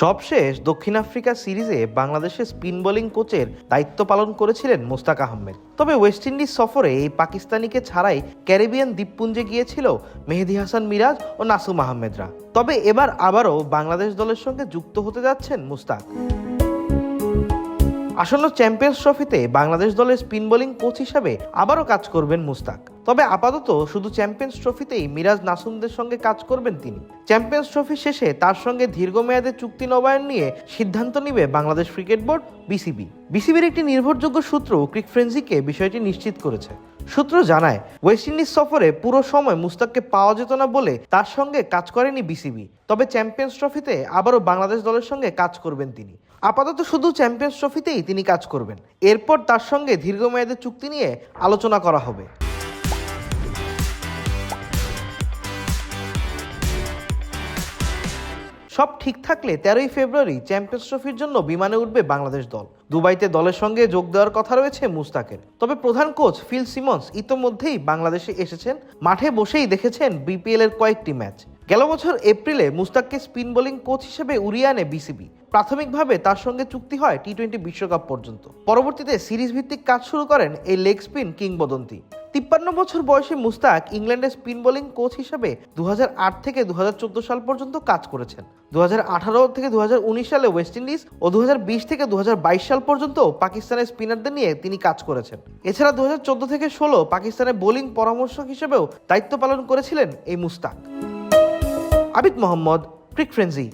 সবশেষ দক্ষিণ আফ্রিকা সিরিজে বাংলাদেশের স্পিন বোলিং কোচের দায়িত্ব পালন করেছিলেন মুস্তাক আহমেদ। তবে ওয়েস্ট ইন্ডিজ সফরে এই পাকিস্তানিকে ছাড়াই ক্যারিবিয়ান দ্বীপপুঞ্জে গিয়েছিল মেহেদি হাসান মিরাজ ও নাসুম আহমেদরা। তবে এবার আবারও বাংলাদেশ দলের সঙ্গে যুক্ত হতে যাচ্ছেন মুস্তাক। আসন্ন চ্যাম্পিয়ন্স ট্রফিতে বাংলাদেশ দলের স্পিন বোলিং কোচ হিসাবে আবারও কাজ করবেন মুস্তাক। তবে আপাতত শুধু চ্যাম্পিয়ন্স ট্রফিতেই মিরাজ নাসুমদের সঙ্গে কাজ করবেন তিনি। চ্যাম্পিয়ন্স ট্রফি শেষে তার সঙ্গে দীর্ঘমেয়াদে চুক্তি নবায়ন নিয়ে সিদ্ধান্ত নিবে বাংলাদেশ ক্রিকেট বোর্ড, বিসিবি। বিসিবির একটি নির্ভরযোগ্য সূত্র ক্রিক ফ্রেন্সিকে বিষয়টি নিশ্চিত করেছে। সূত্র জানায়, ওয়েস্ট ইন্ডিজ সফরে পুরো সময় মুস্তাককে পাওয়া যেত না বলে তার সঙ্গে কাজ করেনি বিসিবি। তবে চ্যাম্পিয়ন্স ট্রফিতে আবারও বাংলাদেশ দলের সঙ্গে কাজ করবেন তিনি। আপাতত শুধু চ্যাম্পিয়ন্স ট্রফিতেই তিনি কাজ করবেন। এরপর তার সঙ্গে দীর্ঘমেয়াদী চুক্তি নিয়ে আলোচনা করা হবে। সব ঠিক থাকলে তেরোই ফেব্রুয়ারি চ্যাম্পিয়ন্স ট্রফির জন্য বিমানে উঠবে বাংলাদেশ দল। দুবাইতে দলের সঙ্গে যোগ দেওয়ার কথা রয়েছে মুস্তাকের। তবে প্রধান কোচ ফিল সিমন্স ইতোমধ্যেই বাংলাদেশে এসেছেন। মাঠে বসেই দেখেছেন বিপিএল এর কয়েকটি ম্যাচ। গেল বছর এপ্রিলে মুস্তাককে স্পিন বোলিং কোচ হিসেবে উড়িয়ে আনে বিসিবি। প্রাথমিকভাবে তার সঙ্গে চুক্তি হয় টি টোয়েন্টি বিশ্বকাপ পর্যন্ত। পরবর্তীতে সিরিজ ভিত্তিক কাজ শুরু করেন এই লেগ স্পিন কিংবদন্তি। তিপ্পান্ন বছর বয়সে মুস্তাক ইংল্যান্ডের স্পিন বোলিং কোচ হিসেবে দু হাজার আট থেকে দু হাজার চোদ্দ সাল পর্যন্ত কাজ করেছেন। দু হাজার আঠারো থেকে দু হাজার উনিশ সালে ওয়েস্ট ইন্ডিজ ও দু হাজার বিশ থেকে দু হাজার বাইশ সাল পর্যন্ত পাকিস্তানের স্পিনারদের নিয়ে তিনি কাজ করেছেন। এছাড়া দু হাজার চোদ্দ থেকে ষোলো পাকিস্তানের বোলিং পরামর্শক হিসেবেও দায়িত্ব পালন করেছিলেন এই মুস্তাক। আবিদ মোহাম্মদ, ক্রিক ফ্রেন্সি।